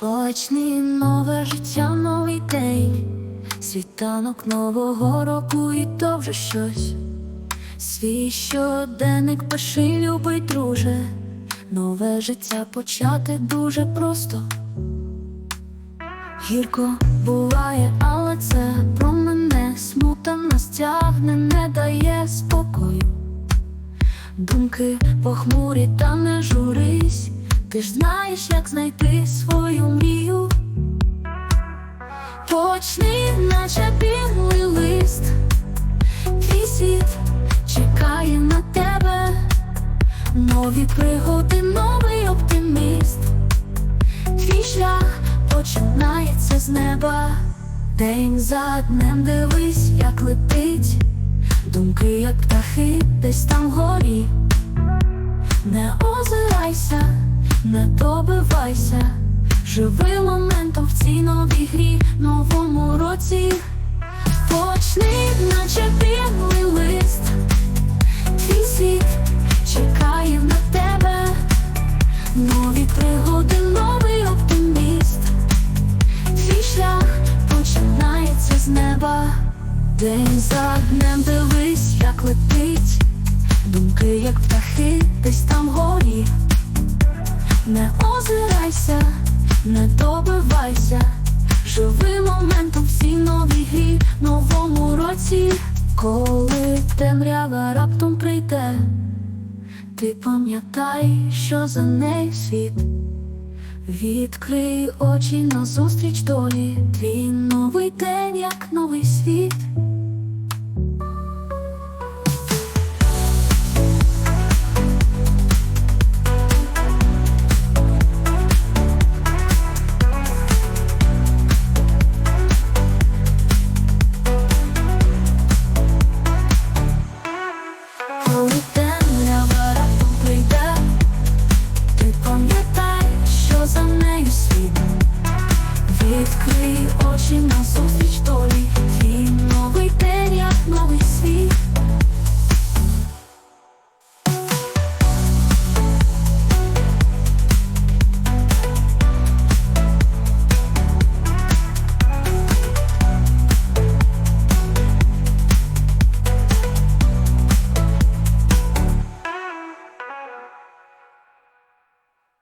Почни нове життя, новий день, світанок нового року і то вже щось. Свій щоденник пиши, любий друже, нове життя почати дуже просто. Гірко буває, але це про мене смута нас тягне, не дає спокою. Думки похмурі, та не журись, ти ж знаєш, як знайти свою мрію. Почни, наче білий лист, твій чекає на тебе, нові пригоди, новий оптиміст. Твій шлях починається з неба, день за днем дивись, як летить, думки, як птахи, десь там вгорі. Не озирайся, не добивайся, живи моментом в цій новій грі, новому році. Почни, наче білий лист, твій світ чекає на тебе, нові пригоди, новий оптиміст. Твій шлях починається з неба, день за днем дивись, як летить. Думки, як птахи, десь там горі. Не озирайся, не добивайся, живи моментом в цій новій грі, новому році, коли темрява раптом прийде, ти пам'ятай, що за нею світ. Відкрий очі назустріч долі, твій новий день, як новий світ.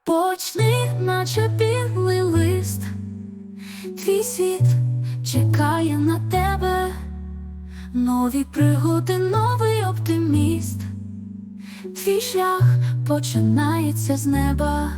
Почни, наче білий лист, твій світ чекає на тебе, нові пригоди, новий оптиміст, твій шлях починається з неба.